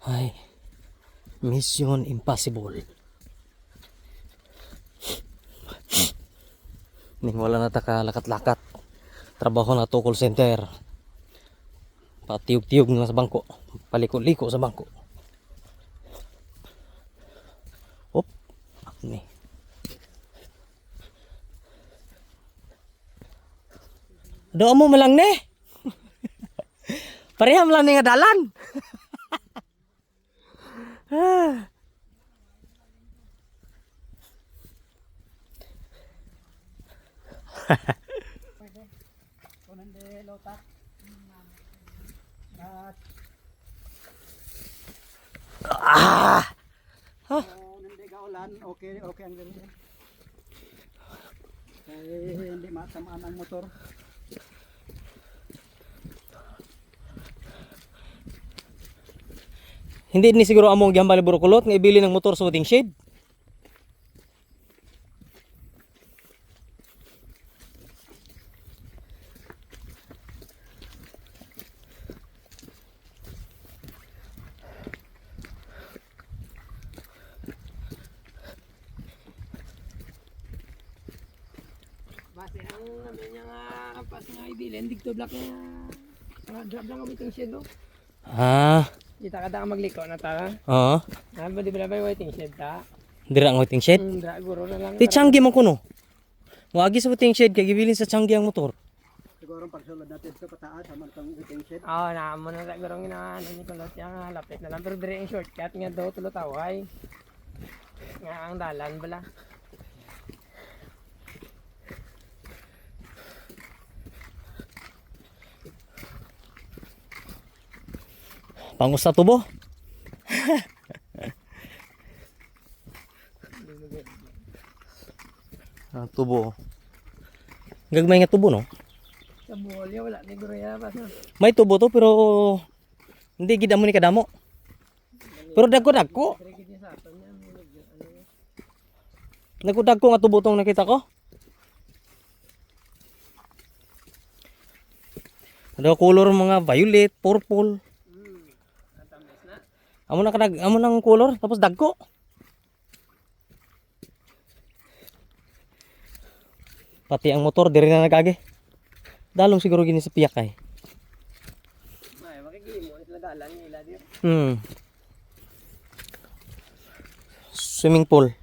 Ay, mission impossible. Ning wala na taka lakat-lakat. Trabaho na to call center. Patiyog-tiyog na sa bangko. Paliko-liko sa bangko. Op. Ni. Doon mo malang ne. Pareham lang ni nga dalan. Ah. Ah! Kung hindi ka ulan, okay, okay ang ganito. Kaya hindi matamaan ang motor. Hindi ni siguro among gihambal burukulot nga ibili ng motor sa shed. Base ang namin niya nga pas nga ibilin, digto black nga nga drop lang itong shed no. Ah, Kita kada ka magliko na ta. oo. Ah, ba di ba ba waiting shed ta? Dira ang waiting shed. Mm, dra guro na lang. Ti Changi man kuno. Wagi sa waiting shed kay gibilin sa Changi ang motor. Siguro ang pagsulod natin sa pataas, sa mga waiting shed. Oo, oh, na mo na sa guro nga ano ni kulot yang lapit na lang pero dire ang shortcut nga daw tulo taway. Nga ang dalan bala. Pangus tubo. ah, tubo. Gagmay nga tubo no. Sa buhol ya wala ni guro ya pas na. May tubo to pero hindi gid amo ni kadamo. Pero dagko dagko. Dire gid sa aton yan. ano yan. Dagko dagko nga tubo tong nakita ko. Ada color mga violet, purple. Amo na kadag amo nang color tapos dagko. Pati ang motor diri na nagage. Dalong siguro gini sa piyak ay. Ay, makikimo sila dalan nila di. Hmm. Swimming pool.